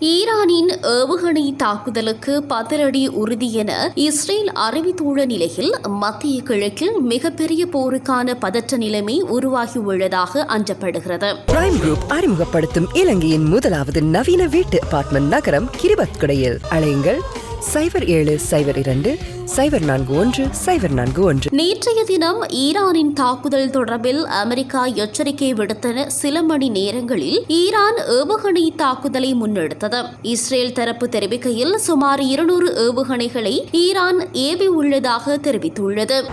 ஈரானின் ஏவுகணை தாக்குதலுக்கு பதிலடி உறுதி என இஸ்ரேல் அறிவித்துள்ள நிலையில் மத்திய கிழக்கில் மிகப்பெரிய போருக்கான பதற்ற நிலைமை உருவாகியுள்ளதாக அஞ்சப்படுகிறது. பிரைம் குரூப் அறிமுகப்படுத்தும் இலங்கையின் முதலாவது நவீன வீட்டு அபார்ட்மெண்ட் நகரம் கிரிபத்குடையில். அழையுங்கள் சைபர் ஏழு சைபர் இரண்டு சைபர் நான்கு ஒன்று சைபர் நான்கு ஒன்று. நேற்றைய தினம் ஈரானின் தாக்குதல் தொடர்பில் அமெரிக்கா எச்சரிக்கை விடுத்த சில மணி நேரங்களில் ஈரான் ஏவுகணை தாக்குதலை முன்னெடுத்தது. இஸ்ரேல் தரப்பு தெரிவிக்கையில் சுமார் இருநூறு ஏவுகணைகளை ஈரான் ஏவி உள்ளதாக தெரிவித்துள்ளது.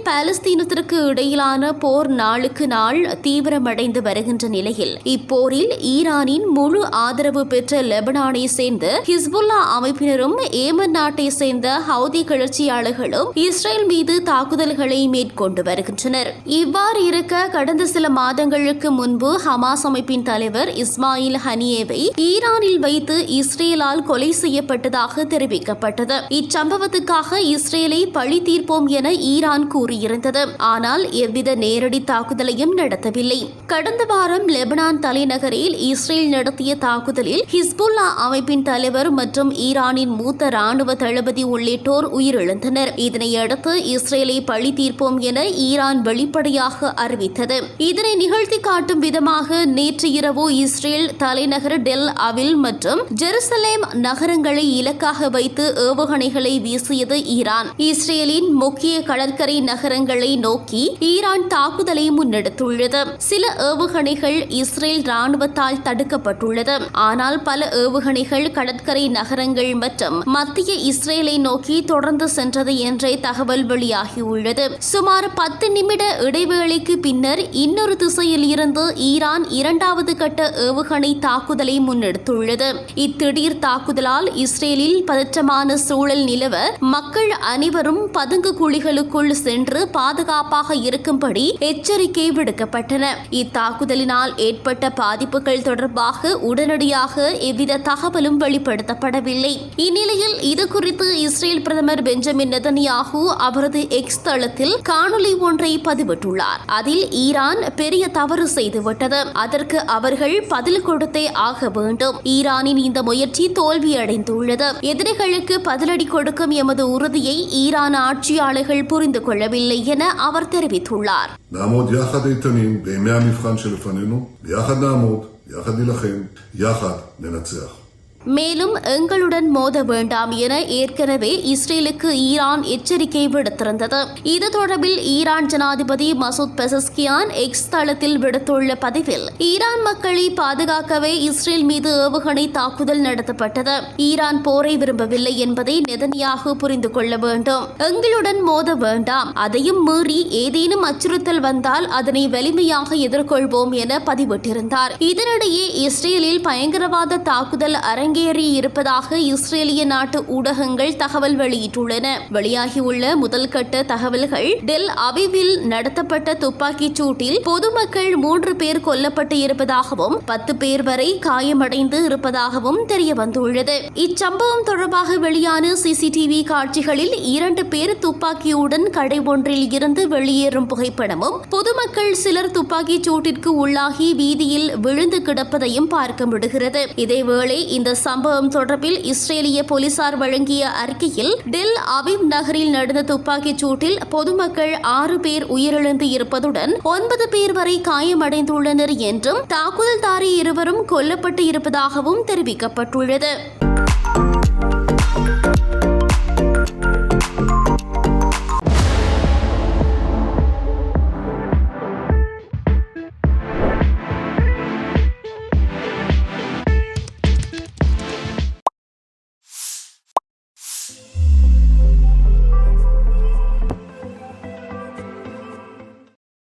இஸ்ரேல் பாலஸ்தீனத்திற்கு இடையிலான போர் நாளுக்கு நாள் தீவிரமடைந்து வருகின்ற நிலையில் இப்போரில் ஈரானின் முழு ஆதரவு பெற்ற லெபனானை சேர்ந்த ஹிஸ்புல்லா அமைப்பினரும் ஏமன் நாட்டை சேர்ந்த ஹவுதி கிளர்ச்சியாளர்களும் இஸ்ரேல் மீது தாக்குதல்களை மேற்கொண்டு வருகின்றனர். இவ்வாறு இருக்க கடந்த சில மாதங்களுக்கு முன்பு ஹமாஸ் அமைப்பின் தலைவர் இஸ்மாயில் ஹனியேவை ஈரானில் வைத்து இஸ்ரேலால் கொலை செய்யப்பட்டதாக தெரிவிக்கப்பட்டது. இச்சம்பவத்துக்காக இஸ்ரேலை பழி தீர்ப்போம் என ஈரான் கூறியிருந்தது. ஆனால் எவ்வித நேரடி தாக்குதலையும் நடத்தவில்லை. கடந்த வாரம் லெபனான் தலைநகரில் இஸ்ரேல் நடத்திய தாக்குதலில் ஹிஸ்புல்லா அமைப்பின் தலைவர் மற்றும் ஈரானின் மூத்த ராணுவ தளபதி உள்ளிட்டோர் உயிரிழந்தனர். இதனையடுத்து இஸ்ரேலை பழி தீர்ப்போம் என ஈரான் வெளிப்படையாக அறிவித்தது. இதனை நிகழ்த்தி காட்டும் விதமாக நேற்று இரவு இஸ்ரேல் தலைநகர் டெல் அவில் மற்றும் ஜெருசலேம் நகரங்களை இலக்காக வைத்து ஏவுகணைகளை வீசியது ஈரான். இஸ்ரேலின் முக்கிய கடற்கரை நகர் நகரங்களை நோக்கி ஈரான் தாக்குதலை முன்னெடுத்துள்ளது. சில ஏவுகணைகள் இஸ்ரேல் ராணுவத்தால் தடுக்கப்பட்டுள்ளது. ஆனால் பல ஏவுகணைகள் கடற்கரை நகரங்கள் மற்றும் மத்திய இஸ்ரேலை நோக்கி தொடர்ந்து சென்றது என்றே தகவல் வெளியாகியுள்ளது. சுமார் பத்து நிமிட இடைவேளைக்கு பின்னர் இன்னொரு திசையில் இருந்து ஈரான் இரண்டாவது கட்ட ஏவுகணை தாக்குதலை முன்னெடுத்துள்ளது. இத்திடீர் தாக்குதலால் இஸ்ரேலில் பதற்றமான சூழல் நிலவ மக்கள் அனைவரும் பதுங்கு குழிகளுக்குள் சென்று பாதுகாப்பாக இருக்கும்படி எச்சரிக்கை விடுக்கப்பட்டன. இத்தாக்குதலினால் ஏற்பட்ட பாதிப்புகள் தொடர்பாக உடனடியாக எவ்வித தகவலும் வெளிப்படுத்தப்படவில்லை. இந்நிலையில் இது குறித்து இஸ்ரேல் பிரதமர் பெஞ்சமின் நெதன்யாகு அவரது எக்ஸ் தளத்தில் காணொலி ஒன்றை பதிவிட்டுள்ளார். அதில் ஈரான் பெரிய தவறு செய்துவிட்டது. அதற்கு அவர்கள் பதில் கொடுத்தே ஆக வேண்டும். ஈரானின் இந்த முயற்சி தோல்வியடைந்துள்ளது. எதிரிகளுக்கு பதிலடி கொடுக்கும் எமது உறுதியை ஈரான் ஆட்சியாளர்கள் புரிந்து கொள்ளவில்லை. என அவர் தெரிவித்துள்ளார். மேலும் எங்களுடன் மோத வேண்டாம் என ஏற்கனவே இஸ்ரேலுக்கு ஈரான் எச்சரிக்கை விடுத்திருந்தது. இது தொடர்பில் ஈரான் ஜனாதிபதி மசூத் பெசஸ்கியான் எக்ஸ் தளத்தில் விடுத்துள்ள பதிவில் ஈரான் மக்களை பாதுகாக்கவே இஸ்ரேல் மீது ஏவுகணை தாக்குதல் நடத்தப்பட்டது. ஈரான் போரை விரும்பவில்லை என்பதை நெதனியாக புரிந்து கொள்ள வேண்டும். எங்களுடன் மோத வேண்டாம். அதையும் மீறி ஏதேனும் அச்சுறுத்தல் வந்தால் அதனை வலிமையாக எதிர்கொள்வோம் என பதிவிட்டிருந்தார். இதனிடையே இஸ்ரேலில் பயங்கரவாத தாக்குதல் அரங்க அரங்கேறி இருப்பதாக இஸ்ரேலிய நாட்டு ஊடகங்கள் தகவல் வெளியிட்டுள்ளன. வெளியாகியுள்ள முதல் கட்ட தகவல்கள் டெல் அவிவில் நடத்தப்பட்ட துப்பாக்கிச் சூட்டில் பொதுமக்கள் மூன்று பேர் கொல்லப்பட்டு இருப்பதாகவும் பத்து பேர் வரை காயமடைந்து இருப்பதாகவும் தெரிய வந்துள்ளது இச்சம்பவம் தொடர்பாக வெளியான சிசிடிவி காட்சிகளில் இரண்டு பேர் துப்பாக்கியுடன் கடை ஒன்றில் இருந்து வெளியேறும் புகைப்படமும் பொதுமக்கள் சிலர் துப்பாக்கிச் சூட்டிற்கு உள்ளாகி வீதியில் விழுந்து கிடப்பதையும் பார்க்க முடிகிறது. இதேவேளை இந்த சம்பவம் தொடர்பில் இஸ்ரேலிய போலீசார் வழங்கிய அறிக்கையில் டெல் அவிம் நகரில் நடந்த துப்பாக்கிச் சூட்டில் பொதுமக்கள் ஆறு பேர் உயிரிழந்து இருப்பதுடன் ஒன்பது பேர் வரை காயமடைந்துள்ளனர் என்றும் தாக்குதல்தாரி இருவரும் கொல்லப்பட்டு இருப்பதாகவும் தெரிவிக்கப்பட்டுள்ளது.